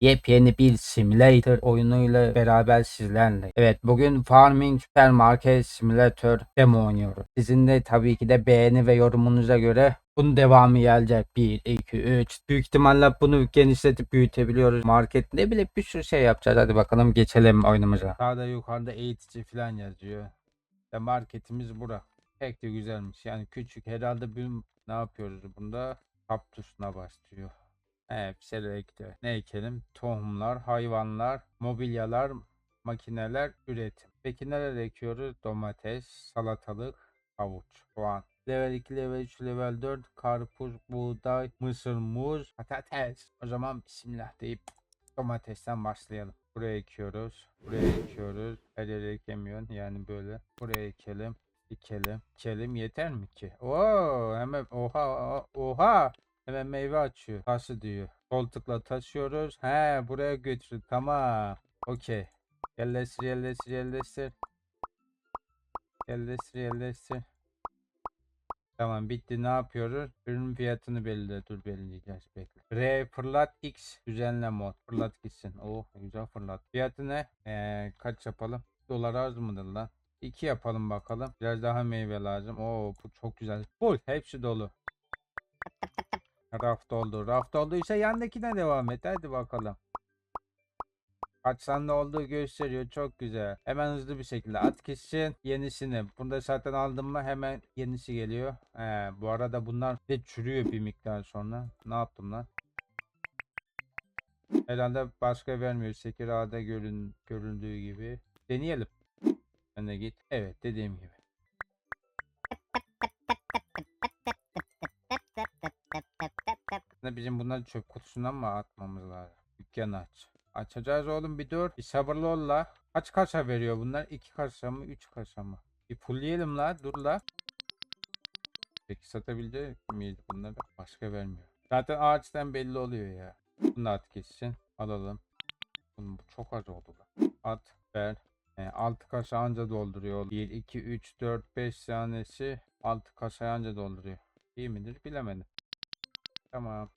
Yepyeni bir simulator oyunuyla beraber sizlerle. Evet bugün Farming Supermarket Simulator demo oynuyoruz. Sizin de tabii ki de beğeni ve yorumunuza göre bunun devamı gelecek. 1, 2, 3. Büyük ihtimalle bunu genişletip büyütebiliyoruz. Markette bile bir sürü şey yapacağız. Hadi bakalım geçelim oyunumuza. Sağda yukarıda eğitici falan yazıyor. Ve marketimiz bura. Pek de güzelmiş. Yani küçük herhalde bir ne yapıyoruz bunda? Tap tuşuna basıyor. Evet, ekliyor. Ne ekelim? Tohumlar, hayvanlar, mobilyalar, makineler, üretim. Peki neler ekiyoruz? Domates, salatalık, havuç, soğan. Level 2, level 3, level 4, karpuz, buğday, mısır, muz, patates. O zaman bismillah deyip domatesten başlayalım. Buraya ekiyoruz. Buraya ekiyoruz. Her yere ekemiyorsun. Yani böyle. Buraya ekelim. Dikelim. Dikelim yeter mi ki? Oo, hemen oha, oha. Hemen meyve açıyor. Taşı diyor. Sol tıkla taşıyoruz. He buraya götür. Tamam. Okey. Yerleştir yerleştir yerleştir. Yerleştir yerleştir. Tamam bitti ne yapıyoruz? Ürün fiyatını belirle. Dur belirleyeceğiz bekle. R fırlat X düzenle mod. Fırlat gitsin. Oh güzel fırlat. Fiyatı ne? Ee, kaç yapalım? Dolar az mıdır lan? 2 yapalım bakalım. Biraz daha meyve lazım. Oo bu çok güzel. Full hepsi dolu. Raf doldu. Raf dolduysa yandakine devam et. Hadi bakalım. Kaç tane olduğu gösteriyor. Çok güzel. Hemen hızlı bir şekilde at gitsin yenisini. Bunda zaten aldım mı hemen yenisi geliyor. He, bu arada bunlar de çürüyor bir miktar sonra. Ne yaptım lan? Herhalde başka vermiyor. Sekira'da görün, görüldüğü gibi. Deneyelim. Sen de git. Evet dediğim gibi. Ne bizim bunları çöp kutusundan mı atmamız lazım? Dükkanı aç. Açacağız oğlum bir dur. Bir sabırlı ol la. Kaç kasa veriyor bunlar? 2 kasa mı? 3 kasa mı? Bir fullleyelim la. Dur la. Peki satabilecek miyiz bunları? Başka vermiyor. Zaten ağaçtan belli oluyor ya. Bunu da at gitsin. Alalım. Bunun bu çok az oldu la. At ver. E, 6 kasa anca dolduruyor. 1, 2, 3, 4, 5 tanesi 6 kasa anca dolduruyor. İyi midir bilemedim. Tamam.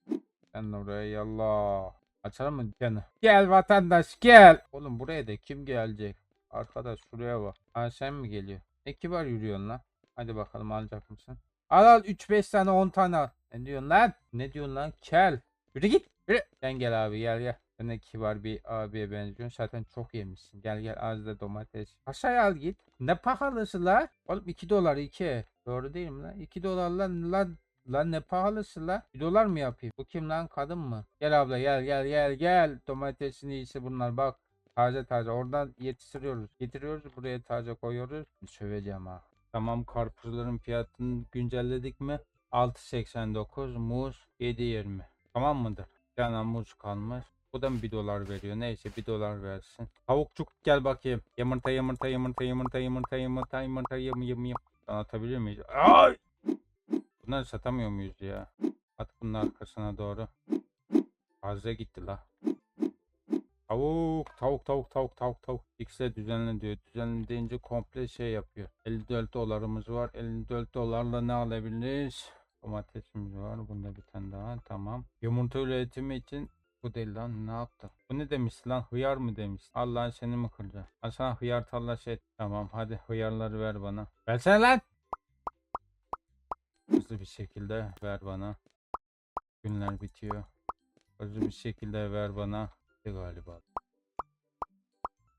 Sen oraya yallah. Açalım mı dükkanı? Gel vatandaş gel. Oğlum buraya da kim gelecek? Arkadaş şuraya bak. Ha sen mi geliyor? Ne kibar yürüyorsun lan? Hadi bakalım alacak mısın? Al al 3-5 tane 10 tane al. Ne diyorsun lan? Ne diyorsun lan? Kel. Yürü git. Yürü. Sen gel abi gel gel. Sen de kibar bir abiye benziyorsun. Zaten çok yemişsin. Gel gel az da domates. Aşağıya al git. Ne pahalısı la? Oğlum 2 dolar 2. Doğru değil mi lan? 2 dolar lan lan Lan ne pahalısı la? 1 dolar mı yapayım? Bu kim lan kadın mı? Gel abla gel gel gel gel. Domatesin iyisi bunlar bak. Taze taze oradan yetiştiriyoruz. Getiriyoruz buraya taze koyuyoruz. Söveceğim ha. Tamam karpuzların fiyatını güncelledik mi? 6.89 muz 7.20. Tamam mıdır? Bir tane muz kalmış. Bu da mı 1 dolar veriyor? Neyse 1 dolar versin. Tavukçuk gel bakayım. Yumurta yumurta yumurta yumurta yumurta yumurta yumurta yum yum yum. Anlatabiliyor muyuz? Ay! Bunları satamıyor muyuz ya? At bunun arkasına doğru. Fazla gitti la. Tavuk, tavuk, tavuk, tavuk, tavuk, tavuk. X'e düzenle diyor. Düzenle deyince komple şey yapıyor. 54 dolarımız var. 54 dolarla ne alabiliriz? Domatesimiz var. Bunda bir tane daha. Tamam. Yumurta üretimi için bu değil lan. Ne yaptı? Bu ne demiş lan? Hıyar mı demiş? Allah'ın seni mi kıracak? Al sana hıyar tallaş et. Tamam hadi hıyarları ver bana. Versene lan. Hızlı bir şekilde ver bana. Günler bitiyor. Hızlı bir şekilde ver bana. Bitti galiba.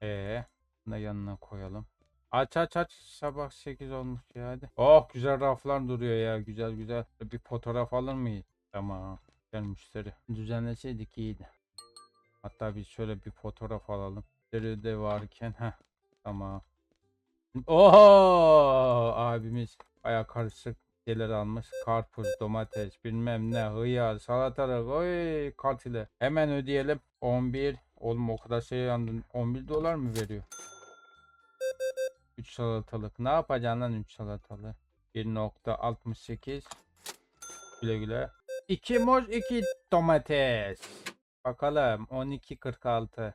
Ee, da yanına koyalım. Aç aç aç. Sabah 8 olmuş ya hadi. Oh güzel raflar duruyor ya. Güzel güzel. Bir fotoğraf alır mıyız? Tamam. Gel müşteri. Düzenleseydik iyiydi. Hatta biz şöyle bir fotoğraf alalım. Müşteri de varken. Heh. Tamam. Oho abimiz baya karışık şeyler almış. Karpuz, domates, bilmem ne, hıyar, salatalık, oy kart ile. Hemen ödeyelim. 11. Oğlum o kadar şey yandın. 11 dolar mı veriyor? 3 salatalık. Ne yapacaksın lan 3 salatalık? 1.68. Güle güle. 2 muz, 2 domates. Bakalım 12.46.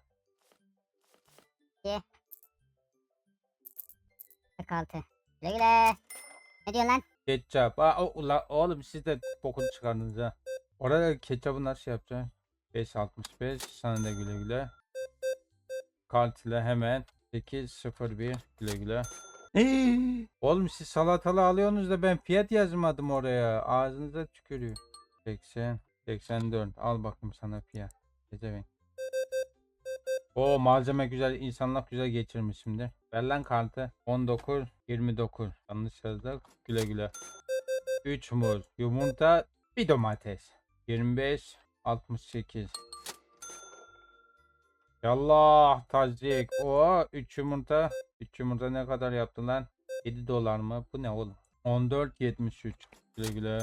46. Güle güle. Ne diyorsun lan? Ketçap. Aa, o, ula, oğlum siz de bokunu çıkardınız ha. Orada ketçabı nasıl yapacaksın? 5.65 sana da güle güle. Kart ile hemen 8.01 güle güle. Hey! Oğlum siz salatalı alıyorsunuz da ben fiyat yazmadım oraya. Ağzınıza tükürüyor. 80, 84. Al bakayım sana fiyat. Gezemeyin. O malzeme güzel, insanlık güzel geçirmiş şimdi. Ver lan kartı. 19, 29. Yanlış yazdık. Güle güle. 3 muz, yumurta, bir domates. 25, 68. Yallah tazik. O 3 yumurta. 3 yumurta ne kadar yaptı lan? 7 dolar mı? Bu ne oğlum? 14.73. Güle güle.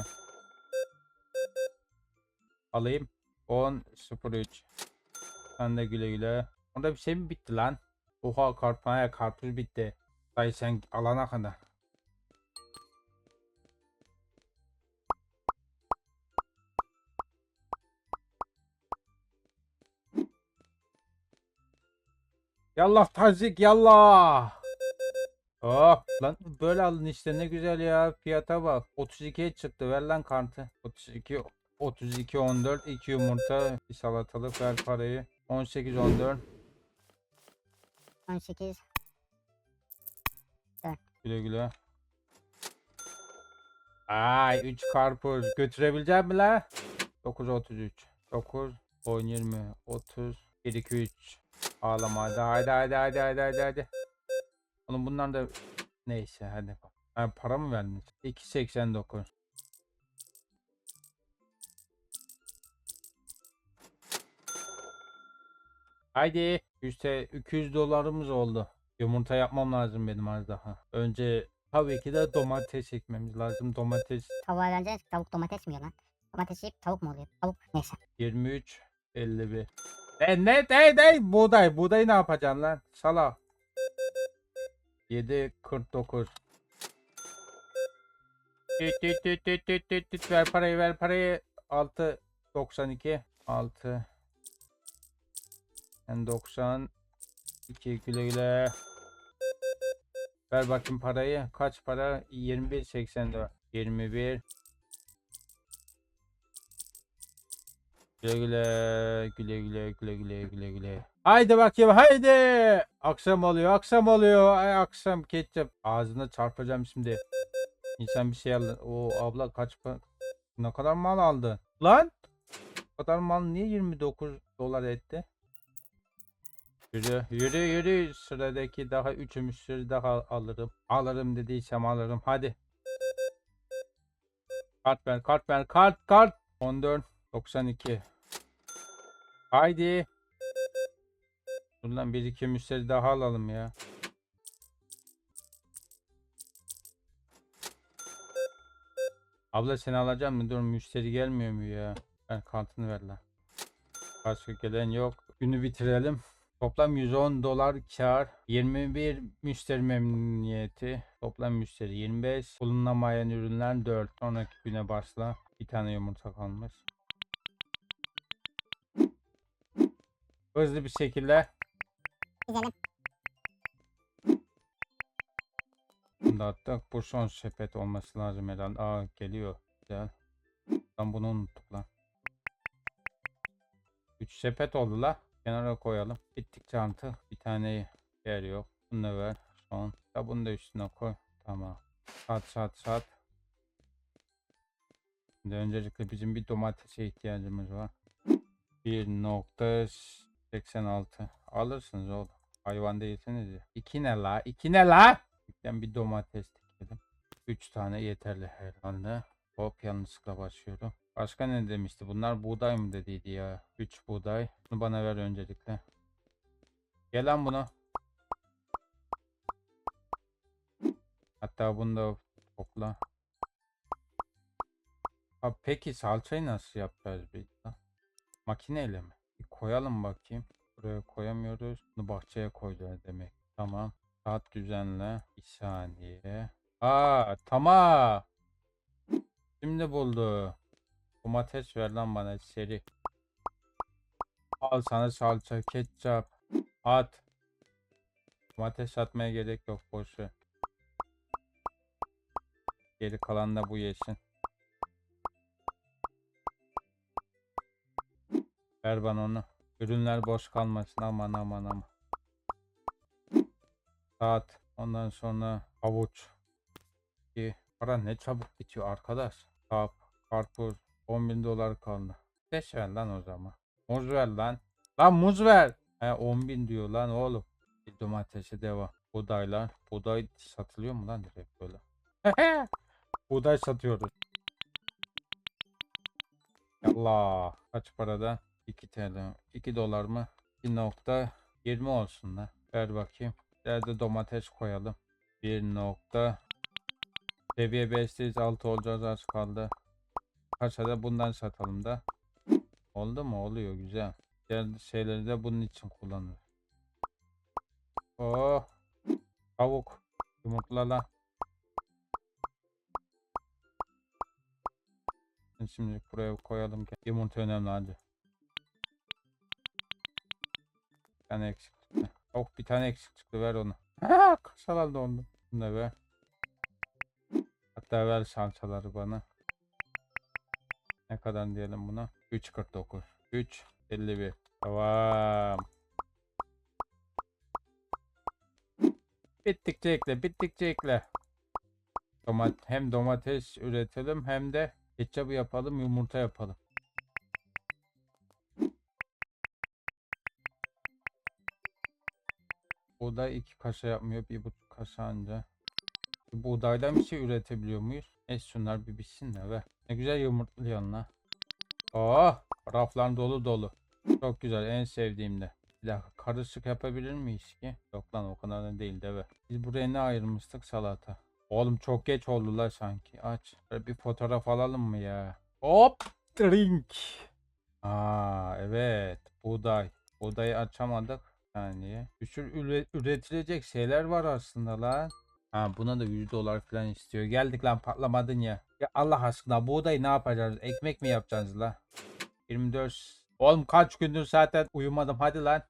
Alayım. 10.03. Sen de güle güle. Orada bir şey mi bitti lan? Oha kartmaya karpuz bitti. Dayı sen alana kadar. Yallah tazik yallah. Oh lan böyle alın işte ne güzel ya fiyata bak 32'ye çıktı ver lan kartı 32 32 14 2 yumurta bir salatalık ver parayı 18 14 18. güle güle. Ay 3 karpuz. Götürebilecek mi la? 9 33 9 10 20 30 1 2 3 Ağlama. Hadi hadi hadi hadi hadi hadi hadi. Oğlum bunlar da neyse hadi. Ha, para mı verdiniz? 2.89 Haydi 100, te- 200 dolarımız oldu. Yumurta yapmam lazım benim az daha. Önce tabii ki de domates ekmemiz lazım. Domates Tavuğa verince tavuk domates mi yiyor lan? Domates yiyip tavuk mu oluyor? Tavuk neyse. 23 51. E ne ne ne buğday buğday ne yapacaksın lan? Sala. 7 49. Tüt tüt tüt tüt tüt tüt tüt ver parayı ver parayı 6 92 6 90 2 güle güle ver bakayım parayı kaç para 21 84 21 Güle güle güle güle güle güle güle güle. Haydi bakayım haydi. Akşam oluyor akşam oluyor. Ay akşam ketçap. Ağzına çarpacağım şimdi. İnsan bir şey aldı. O abla kaç pa- ne kadar mal aldı? Lan bu kadar mal niye 29 dolar etti? Yürü yürü yürü sıradaki daha 3 müşteri daha alırım. Alırım dediysem alırım hadi. Kart ver kart ver kart kart. 14 92. Haydi. Dur bir iki müşteri daha alalım ya. Abla seni alacağım mı? Dur müşteri gelmiyor mu ya? Ben kartını ver lan. Başka gelen yok. Günü bitirelim. Toplam 110 dolar kar. 21 müşteri memnuniyeti. Toplam müşteri 25. Bulunamayan ürünler 4. Sonraki güne başla. Bir tane yumurta kalmış. Hızlı bir şekilde Güzelim. bunu da attık. Bu son sepet olması lazım herhalde. Aa geliyor. Güzel. Lan bunu unuttuk lan. 3 sepet oldu la. Kenara koyalım. Bittikçe artık bir tane yer yok. Bunu ver. Son. Da bunu da üstüne koy. Tamam. Sat sat sat. Şimdi öncelikle bizim bir domatese ihtiyacımız var. 1.86 alırsınız oğlum. Hayvan değilsiniz ya. İki ne la? İki ne la? Ben bir domates dikelim. Üç tane yeterli herhalde. Hop yanlışlıkla başlıyorum. Başka ne demişti? Bunlar buğday mı dediydi ya? 3 buğday. Bunu bana ver öncelikle. Gel lan bunu. Hatta bunu da topla. Ha, peki salçayı nasıl yapacağız biz? Makineyle mi? Bir koyalım bakayım. Buraya koyamıyoruz. Bunu bahçeye koyacağız demek. Tamam. Saat düzenle. Bir saniye. Aa tamam. Şimdi buldu. Domates ver lan bana seri. Al sana salça, ketçap. At. Domates atmaya gerek yok boş ver. Geri kalan da bu yesin. Ver bana onu. Ürünler boş kalmasın aman aman aman. Saat. Ondan sonra havuç. Ki para ne çabuk bitiyor arkadaş. Kap, karpuz. 10 bin dolar kaldı. Beş ver lan o zaman. Muz ver lan. Lan muz ver. He 10 bin diyor lan oğlum. Domatese devam. Buğdaylar. Buğday satılıyor mu lan direkt böyle? Buğday satıyoruz. Allah. Kaç paradan? 2 TL. 2 dolar mı? 2.20 olsun da. Ver bakayım. Da domates koyalım. 1 nokta. Seviye 5'teyiz. 6 olacağız az kaldı. Kaça da bundan satalım da. Oldu mu? Oluyor güzel. Diğer şeyleri de bunun için kullanır. Oh. Tavuk. Yumurtla lan. Şimdi buraya koyalım ki yumurta önemli hadi. Bir tane eksik çıktı. Oh bir tane eksik çıktı ver onu. Ha kasalar dondu. Bunu da ver. Hatta ver salçaları bana. Ne kadar diyelim buna? 3.49. 3.51. Tamam. Bittikçe ekle, bittikçe ekle. Domat hem domates üretelim hem de ketçabı yapalım, yumurta yapalım. Buğday iki kaşa yapmıyor, bir buçuk kaşa anca. Buğdaydan bir şey üretebiliyor muyuz? Es şunlar bir bitsin de ver. Ne güzel yumurtluyorsun lan. Oh, raflar dolu dolu. Çok güzel, en sevdiğim de. Bir dakika, karışık yapabilir miyiz ki? Yok lan o kadar da değil de ver. Biz buraya ne ayırmıştık? Salata. Oğlum çok geç oldu la sanki. Aç. Bir fotoğraf alalım mı ya? Hop, drink. Aa, evet, buğday. Buğdayı açamadık. Saniye. Bir sürü üre- üretilecek şeyler var aslında lan. Ha buna da 100 dolar falan istiyor. Geldik lan patlamadın ya. Ya Allah aşkına buğdayı ne yapacağız? Ekmek mi yapacaksınız la? 24. Oğlum kaç gündür zaten uyumadım. Hadi lan.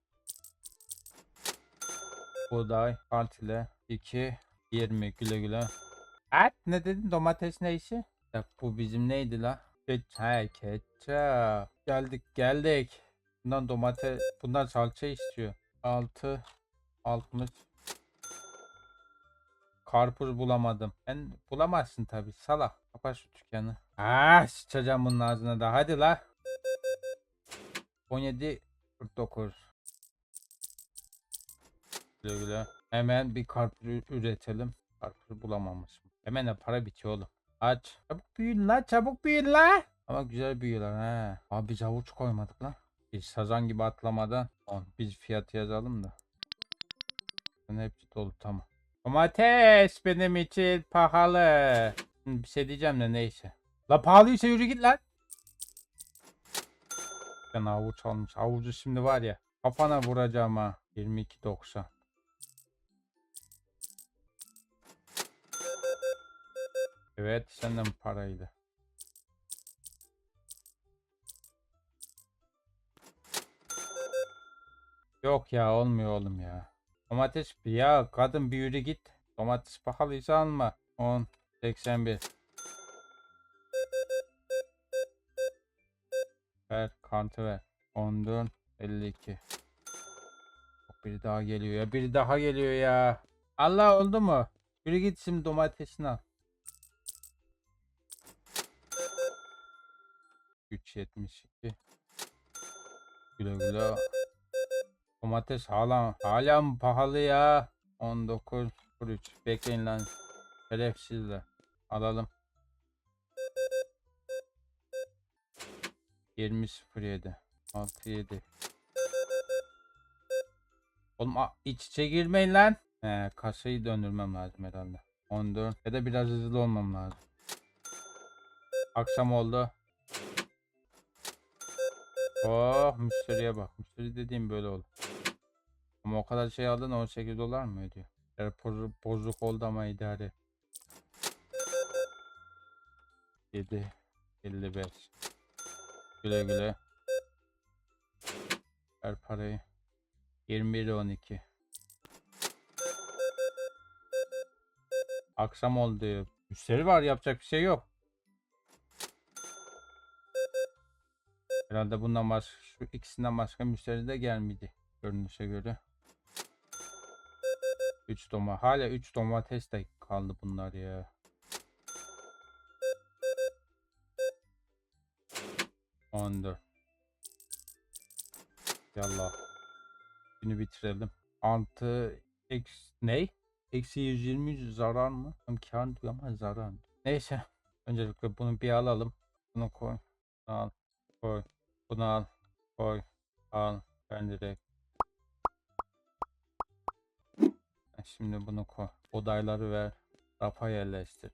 Buğday kart ile 2 20 güle güle. Et ne dedin? Domates ne işi? Ya bu bizim neydi la? Keç he ketçap. Geldik geldik. Bundan domates, bundan salça istiyor. 6 60 Karpuz bulamadım. Ben bulamazsın tabi. Salak. Kapat şu dükkanı. Ah sıçacağım bunun ağzına da. Hadi la. 17 49 Güle güle. Hemen bir karpuz üretelim. Karpuz bulamamışım. Hemen de para bitiyor oğlum. Aç. Çabuk büyüyün la. Çabuk büyüyün la. Ama güzel büyüyorlar ha. Abi biz havuç koymadık lan. Biz sazan gibi atlamadan. On. Biz fiyatı yazalım da. Ben hepsi dolu tamam. Domates benim için pahalı. Bir şey diyeceğim de neyse. La pahalıysa yürü git lan. Ben avuç almış. Avucu şimdi var ya. Kafana vuracağım ha. 22.90. Evet senden paraydı. Yok ya olmuyor oğlum ya. Domates ya kadın bir yürü git. Domates pahalıysa alma. 10 81 Ver kartı ver. 14 52 Bak biri daha geliyor ya. Biri daha geliyor ya. Allah oldu mu? Yürü git şimdi domatesini al. 3.72 Güle güle. Domates hala hala mı pahalı ya? 19 3 bekleyin lan. Şerefsizler. Alalım. 20.07 67 Oğlum iç içe girmeyin lan. He, kasayı döndürmem lazım herhalde. 14 ya da biraz hızlı olmam lazım. Akşam oldu. Oh müşteriye bak. Müşteri dediğim böyle olur. Ama o kadar şey aldın 18 dolar mı ödüyor? Yani boz- bozuk oldu ama idare. 7 55 Güle güle. Ver parayı. 21 12 Akşam oldu. Müşteri var yapacak bir şey yok. Herhalde bundan başka Şu ikisinden başka müşteri de gelmedi. Görünüşe göre. 3 doma. Hala 3 domates de kaldı bunlar ya. Ondur. Yallah. Günü bitirelim. Artı x ne? Eksi 120 zarar mı? Tam kar diyor ama zarar. Neyse. Öncelikle bunu bir alalım. Bunu koy. Al. Koy. Bunu al. Koy. Al. Ben direkt. Şimdi bunu koy. Odayları ver. Rafa yerleştir.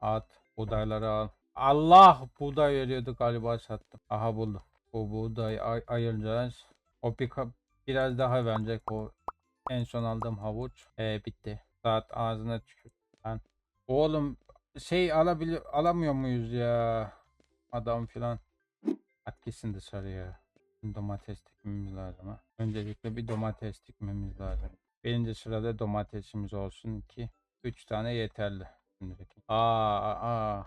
At. Buğdayları al. Allah! Buğday veriyordu galiba sattım. Aha buldum. Bu buğdayı ay- ayıracağız. O bir biraz daha verecek o en son aldığım havuç. Ee, bitti. Saat ağzına tükür. Ben. Oğlum şey alabiliyor alamıyor muyuz ya? Adam filan. At gitsin dışarıya. Domates dikmemiz lazım ha. Öncelikle bir domates dikmemiz lazım. Birinci sırada domatesimiz olsun ki 3 tane yeterli. Şimdilik. Aa, aa.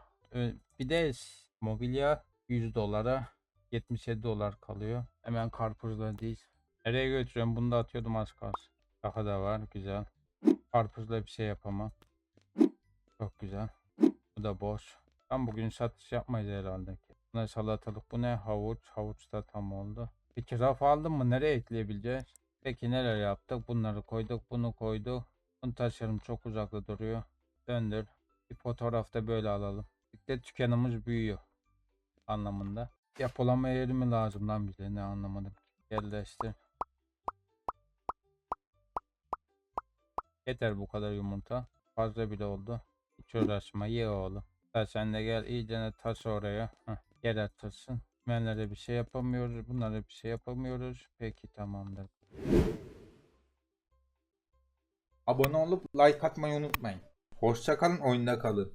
Bir de mobilya 100 dolara 77 dolar kalıyor. Hemen karpuzla değil. Nereye götürüyorum? Bunu da atıyordum az kalsın. Daha da var. Güzel. Karpuzla bir şey yapamam. Çok güzel. Bu da boş. Tam bugün satış yapmayız herhalde. Bu ne salatalık? Bu ne? Havuç. Havuç da tam oldu. Peki raf aldın mı? Nereye ekleyebileceğiz? Peki neler yaptık? Bunları koyduk. Bunu koyduk. Bunu taşıyalım. Çok uzakta duruyor. Döndür. Bir fotoğrafta böyle alalım. Bisiklet dükkanımız büyüyor. Anlamında. Yapılama yeri mi lazım lan bize? Ne anlamadım. Yerleştir. Yeter bu kadar yumurta. Fazla bile oldu. Hiç uğraşma ye oğlum. Sen de gel iyicene taş oraya. Heh, yer atırsın. Menlere bir şey yapamıyoruz. Bunlara bir şey yapamıyoruz. Peki tamamdır. Abone olup like atmayı unutmayın. Hoşçakalın oyunda kalın.